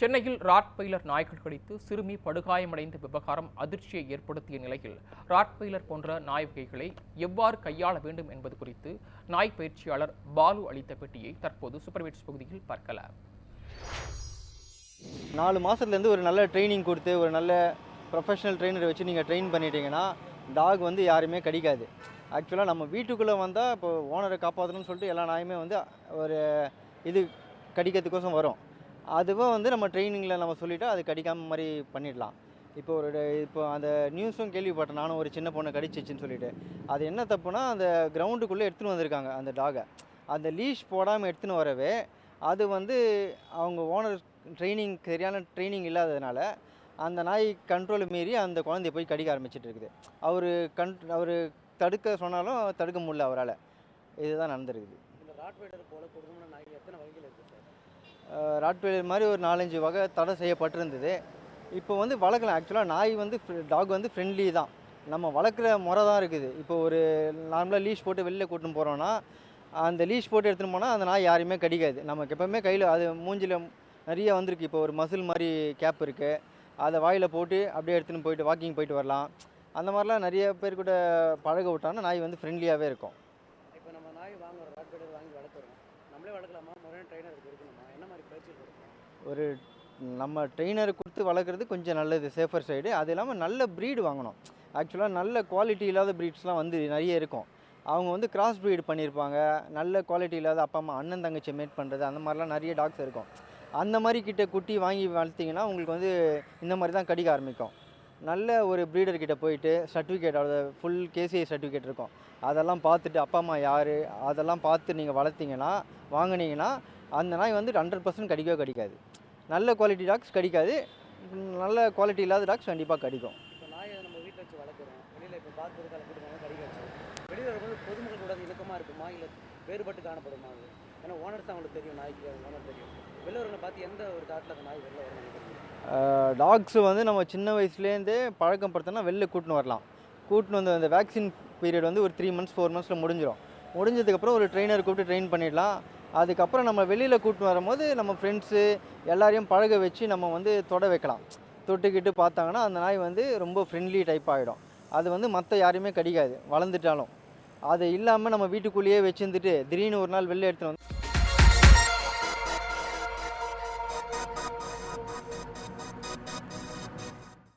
சென்னையில் ராட்வெய்லர் நாய்கள் கடித்து சிறுமி படுகாயமடைந்த விவகாரம் அதிர்ச்சியை ஏற்படுத்திய நிலையில் ராட்வெய்லர் போன்ற நாய் வகைகளை எவ்வாறு கையாள வேண்டும் என்பது குறித்து நாய் பயிற்சியாளர் பாலு அளித்த பெட்டியை தற்போது சூப்பர்வைட்ஸ் பகுதியில் பார்க்கலாம் நாலு மாதத்துலேருந்து ஒரு நல்ல ட்ரைனிங் கொடுத்து ஒரு நல்ல ப்ரொஃபஷனல் ட்ரெயினரை வச்சு நீங்கள் ட்ரெயின் பண்ணிட்டீங்கன்னா டாக் வந்து யாருமே கடிக்காது. ஆக்சுவலாக நம்ம வீட்டுக்குள்ளே வந்தால் இப்போ ஓனரை காப்பாற்றணும்னு சொல்லிட்டு எல்லா நாயுமே வந்து ஒரு இது கடிக்கிறதுக்கோசம் வரும். அதுவும் வந்து நம்ம ட்ரைனிங்கில் நம்ம சொல்லிவிட்டு அது கடிக்காம மாதிரி பண்ணிடலாம். இப்போ ஒரு ட- இப்போ அந்த நியூஸும் கேள்விப்பட்டேன். நானும் ஒரு சின்ன பொண்ணை கடிச்சிச்சின்னு சொல்லிட்டு. அது என்ன தப்புனா அந்த கிரவுண்டுக்குள்ளே எடுத்துன்னு வந்திருக்காங்க அந்த டாகை அந்த லீஷ் போடாமல் எடுத்துன்னு வரவே அது வந்து அவங்க ஓனர் ட்ரைனிங் சரியான ட்ரைனிங் இல்லாததுனால அந்த நாய் கண்ட்ரோல் மீறி அந்த குழந்தைய போய் கடிக்க ஆரம்பிச்சிட்டு இருக்குது. அவர் கண் அவர் தடுக்க சொன்னாலும் தடுக்க முடியல அவரால். இதுதான் நடந்திருக்குது. இந்த ராட்வைடர் போல கொடூரமான நாய் எத்தனை வகைகள் இருக்குது சார் ராட்வெயிலர் மாதிரி ஒரு நாலஞ்சு வகை தடை செய்யப்பட்டிருந்தது. இப்போ வந்து வளர்க்கலாம் ஆக்சுவலாக நாய் வந்து டாக் வந்து ஃப்ரெண்ட்லி தான். நம்ம வளர்க்குற முறை தான் இருக்குது. இப்போ ஒரு நார்மலாக லீஷ் போட்டு வெளியில் கூட்டின்னு போகிறோன்னா அந்த லீஷ் போட்டு எடுத்துன்னு போனால் அந்த நாய் யாரையுமே கடிக்காது. நமக்கு எப்போவுமே கையில் அது மூஞ்சில் நிறைய வந்திருக்கு. இப்போ ஒரு மசில் மாதிரி கேப் இருக்குது அதை வாயில் போட்டு அப்படியே எடுத்துன்னு போயிட்டு வாக்கிங் போயிட்டு வரலாம். அந்த மாதிரிலாம் நிறைய பேர் கூட பழக விட்டாங்கன்னா நாய் வந்து ஃப்ரெண்ட்லியாகவே இருக்கும். இப்போ நம்ம நாய் வாங்குறோம். வாங்கி வளர்த்துறோம் நம்மளே வளர்க்கலாமா? முறையான ட்ரைனருக்கு இருக்கணுமா? என்ன மாதிரி பயிற்சி கொடுக்கணும் ஒரு நம்ம ட்ரெயினரை கொடுத்து வளர்க்குறது கொஞ்சம் நல்லது சேஃபர் சைடு அது இல்லாமல் நல்ல ப்ரீடு வாங்கணும். ஆக்சுவலாக நல்ல குவாலிட்டி இல்லாத ப்ரீட்ஸ்லாம் வந்து நிறைய இருக்கும். அவங்க வந்து கிராஸ் ப்ரீட் பண்ணியிருப்பாங்க. நல்ல குவாலிட்டி இல்லாத அப்பா அம்மா அண்ணன் தங்கச்சி மேட் பண்ணுறது அந்த மாதிரிலாம் நிறைய டாக்ஸ் இருக்கும். அந்த மாதிரி கிட்ட குட்டி வாங்கி வளர்த்திங்கன்னா உங்களுக்கு வந்து இந்த மாதிரி தான் கடிக்க ஆரம்பிக்கும். நல்ல ஒரு ப்ரீடர்கிட்ட போயிட்டு சர்டிஃபிகேட் அவ்வளோ ஃபுல் கேசிஐ சர்டிஃபிகேட் இருக்கும். அதெல்லாம் பார்த்துட்டு அப்பா அம்மா யார்? அதெல்லாம் பார்த்து நீங்கள் வளர்த்தீங்கன்னா வாங்கினீங்கன்னா அந்த நாய் வந்து ஹண்ட்ரட் பர்சன்ட் கடிக்கவே கடிக்காது. நல்ல குவாலிட்டி டாக்ஸ் கடிக்காது. நல்ல குவாலிட்டி இல்லாத டாக்ஸ் கண்டிப்பாக கடிக்கும். வெளியில் இப்போ பார்த்து கடிக்காச்சு வெளியில் பொதுமக்கள் கூட இணக்கமாக இருக்குமா? இல்லை வேறுபட்டு காணப்படுமா அது? ஏன்னா ஓனர்ஸ் அவங்களுக்கு தெரியும் நாய்க்கு ஓனர் தெரியும். வெளில வரவங்களை பார்த்து எந்த ஒரு தாட்டில் அந்த நாய் வெளில வரணும் டாக்ஸ் வந்து நம்ம சின்ன வயசுலேருந்தே பழக்கம் படுத்தினா வெளில கூட்டின்னு வரலாம். கூட்டின்னு வந்து அந்த வேக்சின் பீரியட் வந்து ஒரு த்ரீ மந்த்ஸ் ஃபோர் மந்த்ஸில் முடிஞ்சிடும் முடிஞ்சதுக்கப்புறம் ஒரு ட்ரெயினர் கூப்பிட்டு ட்ரெயின் பண்ணிடலாம். அதுக்கப்புறம் நம்ம வெளியில் கூட்டின்னு வரும்போது நம்ம ஃப்ரெண்ட்ஸு எல்லாரையும் பழக வச்சு நம்ம வந்து தொட வைக்கலாம். தொட்டுக்கிட்டு பார்த்தாங்கன்னா அந்த நாய் வந்து ரொம்ப ஃப்ரெண்ட்லி டைப் ஆகிடும் அது வந்து மற்ற யாரையுமே கடிக்காது. வளர்ந்துட்டாலும். அது இல்லாமல் நம்ம வீட்டுக்குள்ளேயே வச்சுருந்துட்டு திடீர்னு ஒரு நாள் வெளில எடுத்துன்னு வந்து